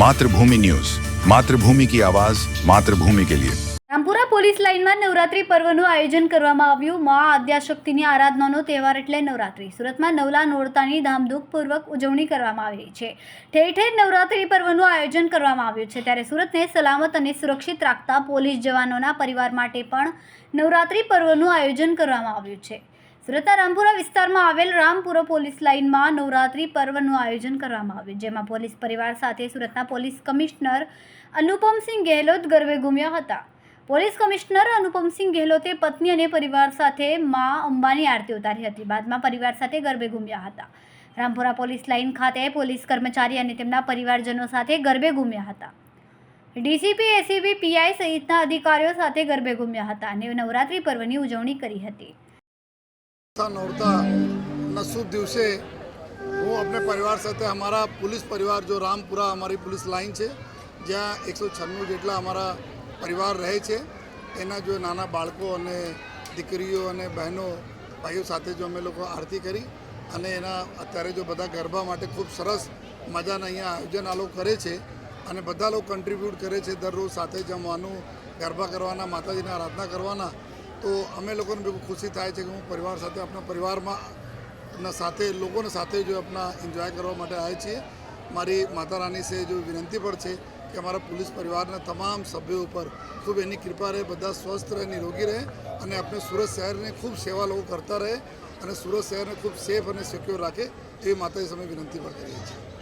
Mathrubhumi news. Mathrubhumi કી આવાજ, માતૃભૂમિ કે લિયે. રામપુરા પોલીસ લાઇનમાં નવરાત્રી પર્વનું આયોજન કરવામાં આવ્યું. મા આદ્યાશક્તિની આરાધનાનો તહેવાર એટલે નવરાત્રી. સુરતમાં નવલા નોરતાની ધામધૂમપૂર્વક ઉજવણી કરવામાં આવી છે. ઠેર ઠેર નવરાત્રી પર્વનું આયોજન કરવામાં આવ્યું છે. ત્યારે સુરતને સલામત અને સુરક્ષિત રાખતા પોલીસ જવાનોના પરિવાર માટે પણ નવરાત્રી પર્વનું આયોજન કરવામાં આવ્યું છે. સુરતના રામપુરા વિસ્તારમાં આવેલ રામપુરા પોલીસ લાઇનમાં નવરાત્રી પર્વનું આયોજન કરવામાં આવ્યું, જેમાં પોલીસ પરિવાર સાથે સુરતના પોલીસ કમિશનર અનુપમસિંહ ગેહલોત ગરબે ઘૂમ્યા હતા. પોલીસ કમિશનર અનુપમસિંહ ગેહલોતે પત્ની અને પરિવાર સાથે મા અંબાની આરતી ઉતારી હતી, બાદમાં પરિવાર સાથે ગરબે ઘૂમ્યા હતા. રામપુરા પોલીસ લાઇન ખાતે પોલીસ કર્મચારી અને તેમના પરિવારજનો સાથે ગરબે ઘૂમ્યા હતા. ડીસીપી, એસીબી, પીઆઈ સહિતના અધિકારીઓ સાથે ગરબે ઘૂમ્યા હતા અને નવરાત્રી પર્વની ઉજવણી કરી હતી. નોરતા નસુદ દિવસે હું અમને પરિવાર સાથે અમારા પોલીસ પરિવાર જો રામપુરા અમારી પોલીસ લાઇન છે, જ્યાં એકસો છન્નું જેટલા અમારા પરિવાર રહે છે, એના જો નાના બાળકો અને દીકરીઓ અને બહેનો, ભાઈઓ સાથે જો અમે લોકો આરતી કરી અને એના અત્યારે જો બધા ગરબા માટે ખૂબ સરસ મજાના અહીંયા આયોજન આ લોકો કરે છે અને બધા લોકો કન્ટ્રીબ્યુટ કરે છે દરરોજ સાથે જમવાનું ગરબા કરવાના, માતાજીના આરાધના કરવાના તો અમે લોકોને બહુ ખુશી થાય છે કે હું પરિવાર સાથે આપણા પરિવારમાં સાથે લોકોને સાથે જો આપણા એન્જોય કરવા માટે આવે છીએ. મારી માતા રાની સે જો વિનંતી પણ છે કે અમારા પોલીસ પરિવારના તમામ સભ્યો ઉપર ખૂબ એની કૃપા રહે, બધા સ્વસ્થ રહે, નિરોગી રહે અને આપણે સુરત શહેરને ખૂબ સેવા લોકો કરતા રહે અને સુરત શહેરને ખૂબ સેફ અને સિક્યોર રાખે એવી માતાજી સામે વિનંતી પણ કરીએ છીએ.